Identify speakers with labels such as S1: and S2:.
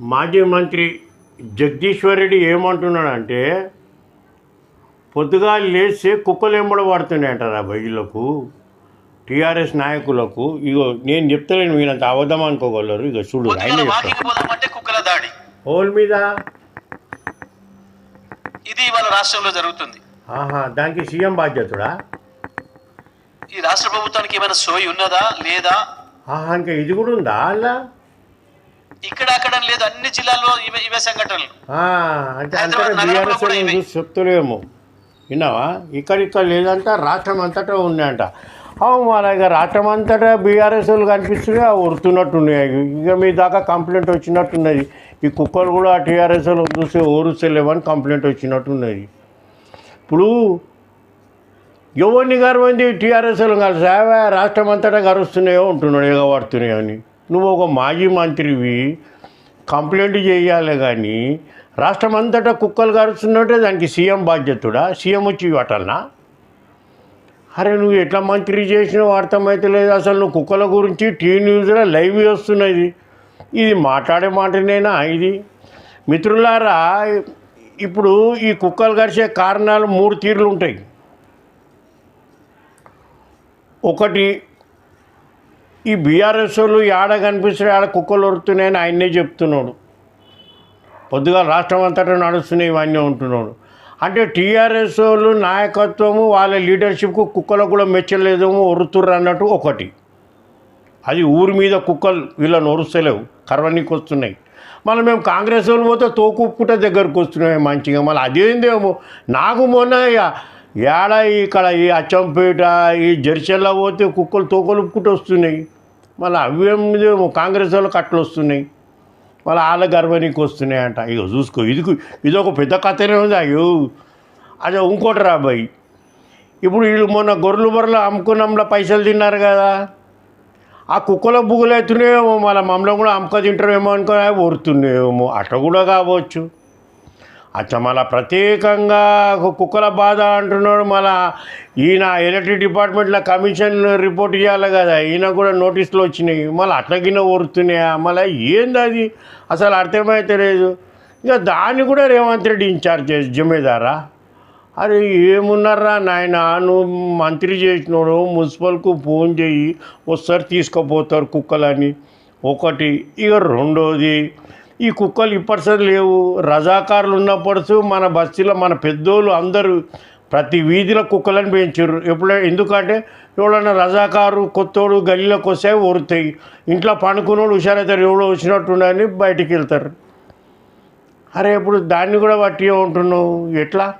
S1: మాజీ మంత్రి జగదీశ్వర్ రెడ్డి ఏమంటున్నాడంటే పొద్దుగా లేస్తే కుక్కలు ఎంబడ పడుతున్నాయంటారా బయలుకు టీఆర్ఎస్ నాయకులకు? ఇగో నేను చెప్తలేను వీళ్ళంత అబద్ధం అనుకోగలరు. ఇక చూడు ఆయన ఓల్ మీద?
S2: ఇది ఇవాళ రాష్ట్రంలో జరుగుతుంది.
S1: ఆహా దానికి సీఎం బాధ్యతుడా?
S2: ఈ రాష్ట్ర ప్రభుత్వానికి ఏమైనా సోయి ఉన్నదా లేదా?
S1: ఆహా ఇంకా ఇది కూడా ఉందా అలా?
S2: ఇక్కడ అక్కడ లేదు. అన్ని జిల్లాల్లో ఇవే ఇవే సంఘటనలు.
S1: అంటే చెప్తలేమో. విన్నావా? ఇక్కడ లేదంట రాష్ట్రం అంతటా ఉన్నాయంట అవును మన ఇక రాష్ట్రం అంతటా బీఆర్ఎస్ కనిపిస్తున్నాయి అవి ఉరుతున్నట్టున్నాయి ఇక మీ దాకా కంప్లైంట్ వచ్చినట్టున్నది. ఈ కుక్కలు కూడా టీఆర్ఎస్ వాళ్ళు చూసి ఓరుస్తలేవని కంప్లైంట్ వచ్చినట్టున్నది. ఇప్పుడు ఎవరిని గర్వంది టీఆర్ఎస్ వాళ్ళు కలిసి? "అవే రాష్ట్రం అంతటా గరుస్తున్నాయో ఉంటున్నాడు ఎగబడుతున్నాయో అని నువ్వు ఒక మాజీ మంత్రివి కంప్లైంట్ చేయాలి కానీ రాష్ట్రం అంతటా కుక్కలు గరుస్తున్నట్టే దానికి సీఎం బాధ్యతుడా? సీఎం వచ్చి ఇవ్వటన్నా అరే నువ్వు ఎట్లా మంత్రి చేసినావు అర్థమైతే లేదు. అసలు నువ్వు కుక్కల గురించి టీ న్యూస్లో లైవ్ వస్తున్నది. ఇది మాట్లాడే మాటనేనా ఇది? మిత్రులారా ఇప్పుడు ఈ కుక్కలు కరిచే కారణాలు మూడు తీర్లు ఉంటాయి ఒకటి ఈ బీఆర్ఎస్ వాళ్ళు ఆడ కనిపిస్తే ఆడ కుక్కలు ఉరుతున్నాయని ఆయన్నే చెప్తున్నాడు. పొద్దుగా రాష్ట్రం అంతటా నడుస్తున్నాయి ఇవన్నీ ఉంటున్నాడు అంటే టీఆర్ఎస్ వాళ్ళు నాయకత్వము వాళ్ళ లీడర్షిప్కు కుక్కలకు కూడా మెచ్చలేదేమో ఒరుతుర్రు అన్నట్టు ఒకటి. అది ఊరి మీద కుక్కలు వీళ్ళని ఒరుస్తలేవు కర్వనికి వస్తున్నాయి మళ్ళీ మేము కాంగ్రెస్ వాళ్ళు పోతే తోకుప్పుట దగ్గరకు వస్తున్నాయి మంచిగా. మళ్ళీ అదేందేమో నాకు మొన్న ఇక ఏడ ఇక్కడ ఈ అచ్చంపేట ఈ జెర్చల్లో పోతే కుక్కలు తోకలుపుకుంటూ వస్తున్నాయి మళ్ళీ అవేమో కాంగ్రెస్ వాళ్ళకి కట్టలు వస్తున్నాయి. మళ్ళీ వాళ్ళ గర్భనీకి వస్తున్నాయి అంట ఇక చూసుకో ఇది ఇది ఒక పెద్ద కథనే ఉంది. అయ్యో అదే ఇంకోటి రాబాయి ఇప్పుడు వీళ్ళు మొన్న గొర్రెలు బొర్రెలు అమ్ముకున్నంలో పైసలు తిన్నారు కదా. ఆ కుక్కల బుగులు అవుతున్నాయేమో మళ్ళీ మమ్మల్ని కూడా అమ్మక తింటారేమో అనుకో ఒరుతున్నాయేమో అట్ట కూడా కావచ్చు. అచ్చ మళ్ళా ప్రత్యేకంగా కుక్కల బాధ అంటున్నాడు మళ్ళా. ఈయన ఎలక్ట్రిక్ డిపార్ట్మెంట్లో కమిషన్ రిపోర్ట్ చేయాలి కదా ఈయన కూడా నోటీసులు వచ్చినాయి. మళ్ళీ అట్లకిన ఓరుతున్నాయా మళ్ళీ ఏంది అది? అసలు అర్థమైతే లేదు. ఇక దాన్ని కూడా రేవంత్ రెడ్డి ఇన్ఛార్జ్ చేసి జమేదారా? అరే ఏమున్నారా నాయన? నువ్వు మంత్రి చేసినాడు మున్సిపల్కు ఫోన్ చేయి వస్తారు తీసుకుపోతారు కుక్కలని. ఒకటి ఇక రెండోది ఈ కుక్కలు ఇప్పటిసరి లేవు. రజాకారులు ఉన్నప్పుడు మన బస్తీలో మన పెద్దోళ్ళు అందరూ ప్రతి వీధిలో కుక్కలను పెంచారు ఎప్పుడో ఎందుకంటే ఎవడన్నా రజాకారు కొత్తోడు గల్లీలోకి వస్తే ఒరుతాయి ఇంట్లో పండుకున్నోడు హుషారవుతారు ఎవడో వచ్చినట్టున్నాయని బయటికి వెళ్తారు. అరే ఇప్పుడు దాన్ని కూడా బట్టి ఉంటున్నావు ఎట్లా?